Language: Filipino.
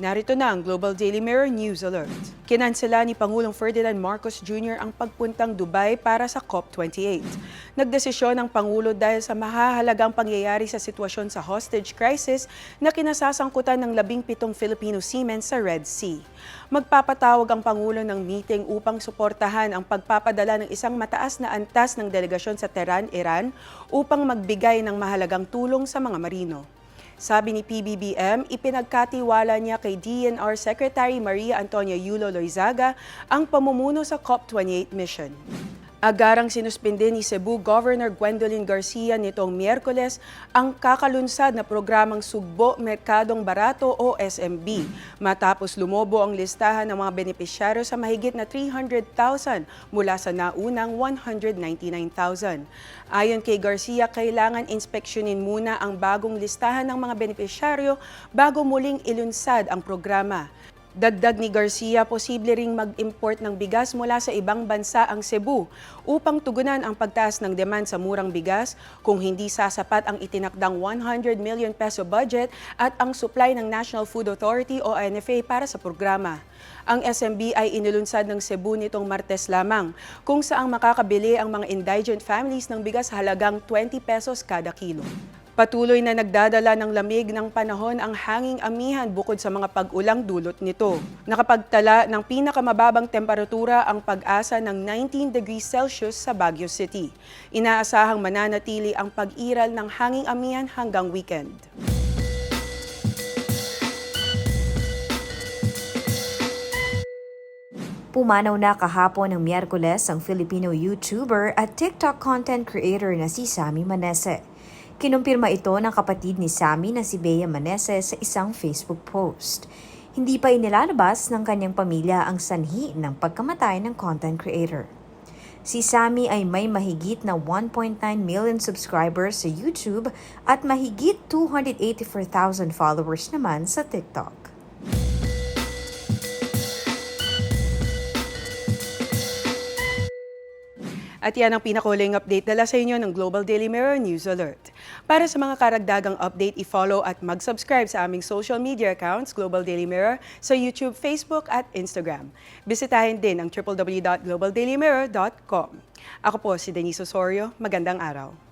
Narito na ang Global Daily Mirror News Alert. Kinansela ni Pangulong Ferdinand Marcos Jr. ang pagpuntang Dubai para sa COP28. Nagdesisyon ang Pangulo dahil sa mahahalagang pangyayari sa sitwasyon sa hostage crisis na kinasasangkutan ng labing pitong Filipino seamen sa Red Sea. Magpapatawag ang Pangulo ng meeting upang suportahan ang pagpapadala ng isang mataas na antas ng delegasyon sa Tehran, Iran upang magbigay ng mahalagang tulong sa mga marino. Sabi ni PBBM, ipinagkatiwala niya kay DNR Secretary Maria Antonia Yulo Loizaga ang pamumuno sa COP28 mission. Agarang sinuspinde ni Cebu Governor Gwendolyn Garcia nitong Miyerkules ang kakalunsad na programang Sugbo Merkadong Barato o SMB matapos lumobo ang listahan ng mga benepisyaryo sa mahigit na 300,000 mula sa naunang 199,000. Ayon kay Garcia, kailangan inspeksyonin muna ang bagong listahan ng mga benepisyaryo bago muling ilunsad ang programa. Dagdag ni Garcia, posible ring mag-import ng bigas mula sa ibang bansa ang Cebu upang tugunan ang pagtaas ng demand sa murang bigas kung hindi sasapat ang itinakdang 100 million peso budget at ang supply ng National Food Authority o NFA para sa programa. Ang SMB ay inilunsad ng Cebu nitong Martes lamang kung saang makakabili ang mga indigent families ng bigas halagang 20 pesos kada kilo. Patuloy na nagdadala ng lamig ng panahon ang hanging amihan bukod sa mga pag-ulang dulot nito. Nakapagtala ng pinakamababang temperatura ang pag-asa ng 19 degrees Celsius sa Baguio City. Inaasahang mananatili ang pag-iral ng hanging amihan hanggang weekend. Pumanaw na kahapon ng Miyerkules ang Filipino YouTuber at TikTok content creator na si Sammy Manese. Kinumpirma ito ng kapatid ni Sammy na si Bea Manese sa isang Facebook post. Hindi pa inilalabas ng kanyang pamilya ang sanhi ng pagkamatay ng content creator. Si Sammy ay may mahigit na 1.9 million subscribers sa YouTube at mahigit 284,000 followers naman sa TikTok. At yan ang pinakuling update dala sa inyo ng Global Daily Mirror News Alert. Para sa mga karagdagang update, i-follow at mag-subscribe sa aming social media accounts, Global Daily Mirror, sa YouTube, Facebook at Instagram. Bisitahin din ang www.globaldailymirror.com. Ako po si Denise Osorio. Magandang araw.